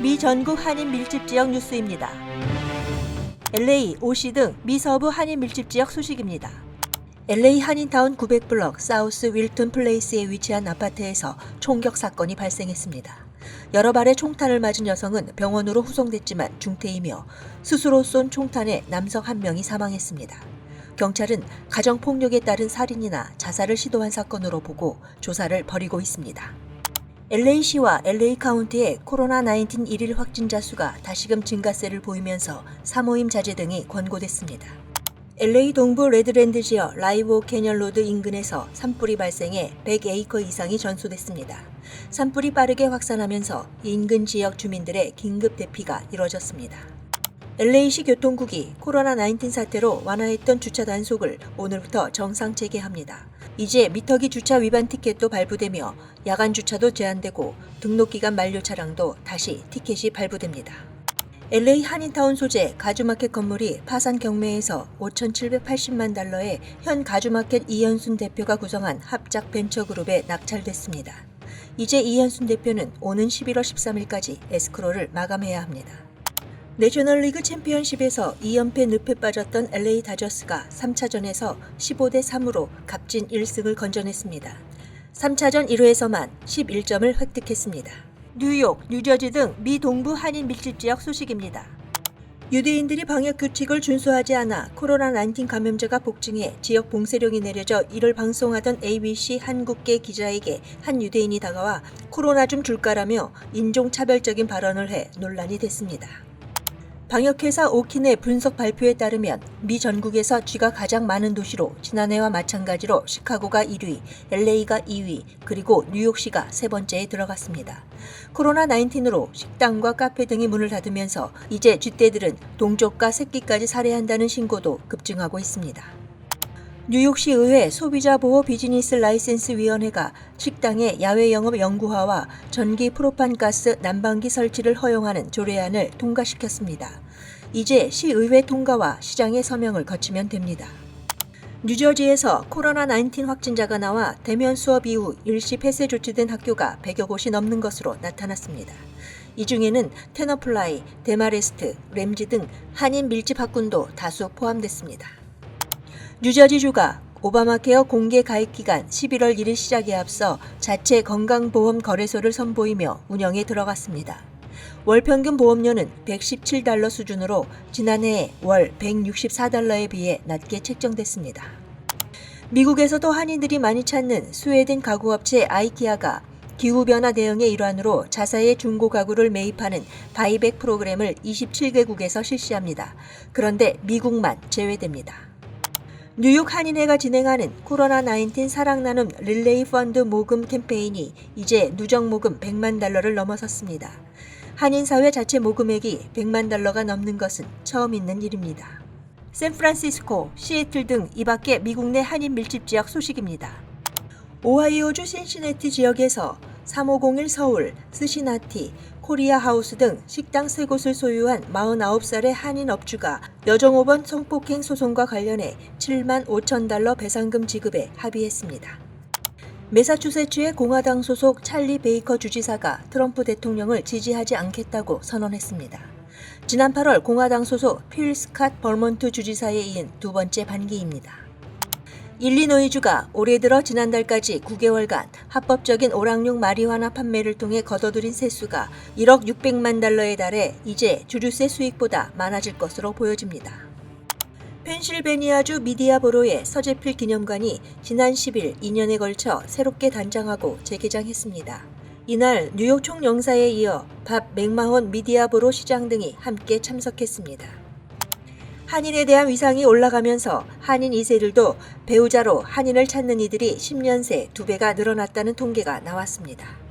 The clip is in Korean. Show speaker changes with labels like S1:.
S1: 미 전국 한인 밀집 지역 뉴스입니다. LA, OC 등 미 서부 한인 밀집 지역 소식입니다. LA 한인타운 900블럭 사우스 윌튼 플레이스에 위치한 아파트에서 총격 사건이 발생했습니다. 여러 발의 총탄을 맞은 여성은 병원으로 후송됐지만 중태이며 스스로 쏜 총탄에 남성 한 명이 사망했습니다. 경찰은 가정폭력에 따른 살인이나 자살을 시도한 사건으로 보고 조사를 벌이고 있습니다. LA시와 LA 카운티의 코로나19 일일 확진자 수가 다시금 증가세를 보이면서 사모임 자제 등이 권고됐습니다. LA 동부 레드랜드 지역 라이브 캐년 로드 인근에서 산불이 발생해 100에이커 이상이 전소됐습니다. 산불이 빠르게 확산하면서 인근 지역 주민들의 긴급 대피가 이뤄졌습니다. LA시 교통국이 코로나19 사태로 완화했던 주차 단속을 오늘부터 정상 재개합니다. 이제 미터기 주차 위반 티켓도 발부되며 야간 주차도 제한되고 등록 기간 만료 차량도 다시 티켓이 발부됩니다. LA 한인타운 소재 가주마켓 건물이 파산 경매에서 5,780만 달러의 현 가주마켓 이현순 대표가 구성한 합작 벤처그룹에 낙찰됐습니다. 이제 이현순 대표는 오는 11월 13일까지 에스크로를 마감해야 합니다. 내셔널리그 챔피언십에서 2연패 늪에 빠졌던 LA 다저스가 3차전에서 15대 3으로 값진 1승을 건져냈습니다. 3차전 1회에서만 11점을 획득했습니다. 뉴욕, 뉴저지 등 미 동부 한인 밀집 지역 소식입니다. 유대인들이 방역 규칙을 준수하지 않아 코로나19 감염자가 폭증해 지역 봉쇄령이 내려져 이를 방송하던 ABC 한국계 기자에게 한 유대인이 다가와 코로나 좀 줄까라며 인종차별적인 발언을 해 논란이 됐습니다. 방역회사 오킨의 분석 발표에 따르면 미 전국에서 쥐가 가장 많은 도시로 지난해와 마찬가지로 시카고가 1위, LA가 2위, 그리고 뉴욕시가 세 번째에 들어갔습니다. 코로나19으로 식당과 카페 등이 문을 닫으면서 이제 쥐떼들은 동족과 새끼까지 살해한다는 신고도 급증하고 있습니다. 뉴욕시 의회 소비자 보호 비즈니스 라이센스 위원회가 식당의 야외 영업 영구화와 전기 프로판 가스 난방기 설치를 허용하는 조례안을 통과시켰습니다. 이제 시의회 통과와 시장의 서명을 거치면 됩니다. 뉴저지에서 코로나19 확진자가 나와 대면 수업 이후 일시 폐쇄 조치된 학교가 100여 곳이 넘는 것으로 나타났습니다. 이 중에는 테너플라이, 데마레스트, 램지 등 한인 밀집 학군도 다수 포함됐습니다. 뉴저지 주가 오바마 케어 공개 가입 기간 11월 1일 시작에 앞서 자체 건강보험 거래소를 선보이며 운영에 들어갔습니다. 월 평균 보험료는 117달러 수준으로 지난해 월 164달러에 비해 낮게 책정됐습니다. 미국에서도 한인들이 많이 찾는 스웨덴 가구업체 아이키아가 기후변화 대응의 일환으로 자사의 중고 가구를 매입하는 바이백 프로그램을 27개국에서 실시합니다. 그런데 미국만 제외됩니다. 뉴욕 한인회가 진행하는 코로나19 사랑 나눔 릴레이 펀드 모금 캠페인이 이제 누적 모금 100만 달러를 넘어섰습니다. 한인사회 자체 모금액이 100만 달러가 넘는 것은 처음 있는 일입니다. 샌프란시스코, 시애틀 등 이 밖의 미국 내 한인 밀집 지역 소식입니다. 오하이오주 신시내티 지역에서 3501 서울, 스시나티, 코리아 하우스 등 식당 세 곳을 소유한 49살의 한인 업주가 여정오번 성폭행 소송과 관련해 7만 5천 달러 배상금 지급에 합의했습니다. 매사추세츠의 공화당 소속 찰리 베이커 주지사가 트럼프 대통령을 지지하지 않겠다고 선언했습니다. 지난 8월 공화당 소속 필 스캇 벌몬트 주지사에 이은 두 번째 반기입니다. 일리노이주가 올해 들어 지난달까지 9개월간 합법적인 오락용 마리화나 판매를 통해 거둬들인 세수가 1억 600만 달러에 달해 이제 주류세 수익보다 많아질 것으로 보여집니다. 펜실베니아주 미디아보로의 서재필 기념관이 지난 10일 2년에 걸쳐 새롭게 단장하고 재개장했습니다. 이날 뉴욕 총영사에 이어 밥 맥마혼 미디아보로 시장 등이 함께 참석했습니다. 한인에 대한 위상이 올라가면서 한인 2세들도 배우자로 한인을 찾는 이들이 10년 새 2배가 늘어났다는 통계가 나왔습니다.